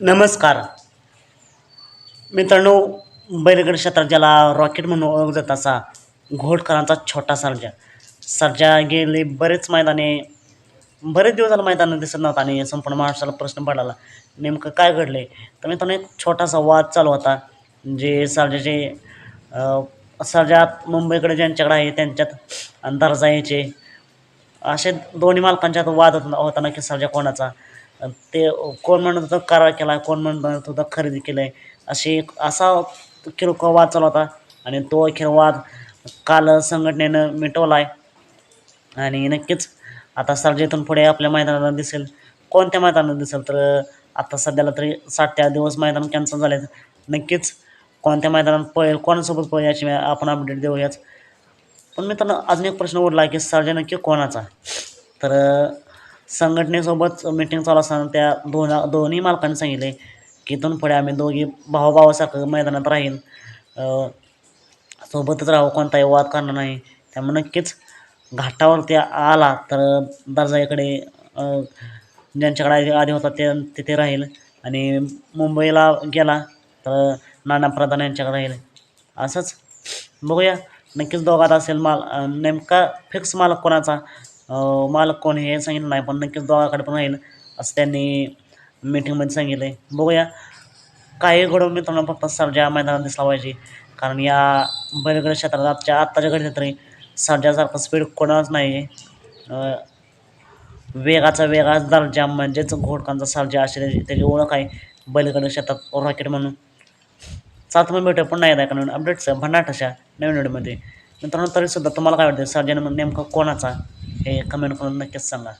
नमस्कार. मित्रांनो बैलगड क्षेत्रात ज्याला रॉकेट म्हणून ओळखत असा घोटकरांचा छोटा सर्जा. सर्जा गेले बरेच मैदाने बरेच दिवस झाला मैदान दिसत नव्हता आणि संपूर्ण महाराष्ट्राला प्रश्न पडला. नेमकं काय घडलं आहे तर मित्रांनो एक छोटासा वाद चालू होता जे सर्जाचे सरजात मुंबईकडे ज्यांच्याकडे आहे त्यांच्यात दर्जा यायचे असे दोन्ही मालकांच्यात वाद होत होता ना की सर्जा कोणाचा? ते कोण म्हणत होतं करार केला कोण म्हणत होतं खरेदी केलं आहे अशी एक असा किरकोळ वाद चालू होता. आणि तो अखेर वाद काल संघटनेनं मिटवला आहे आणि नक्कीच आता सर्जेतून पुढे आपल्या मैदानाला दिसेल. कोणत्या मैदानात दिसेल? तर आता सध्याला तरी साठ त्या दिवस मैदान कॅन्सल झाले नक्कीच कोणत्या मैदानात पळेल कोणासोबत पळेल याची आपण अपडेट देऊयाच पण मित्रांनो अजून एक प्रश्न उरला की सर्जे नक्की कोणाचा? तर संघटनेसोबत मीटिंग चालू असताना त्या दोन दोन्ही मालकांनी सांगितले की इथून पुढे आम्ही दोघी भावाभावासारखं मैदानात राहील सोबतच राहू कोणताही वाद करणार नाही. त्यामुळे नक्कीच घाटावरती आला तर दर्जाकडे ज्यांच्याकडे आधी आधी होता ते तिथे राहील. आणि मुंबईला गेला तर नाना प्रधान यांच्याकडे राहील. असंच बघूया. नक्कीच दोघात असेल माल नेमका फिक्स मालक कोणाचा? मालक कोण हे सांगितलं नाही पण नक्कीच दोघाकडे पण राहील असं त्यांनी मीटिंगमध्ये सांगितलं आहे बघूया. काही घडवून मित्रांनो फक्त सर्जा मैदानात दिसला पाहिजे. कारण या बैलगड क्षेत्रात आजच्या आत्ताच्या घडीत तरी सर्जासारखं स्पीड कोणाच नाही आहे वेगाचा वेगाच दर्जा म्हणजेच घोडकांचा सर्जा अशी त्याची त्याची ओळख आहे बैलगड क्षेत्रात रॉकेट म्हणून. सात मग भेटूया पण नाही एका नवीन अपडेट्स भन्नाट अशा नवीन व्हिडिओमध्ये मित्रांनो तरीसुद्धा तुम्हाला काय वाटतं सर्जन नेमकं कोणाचा? हे कमेंट करून नक्कीच सांगा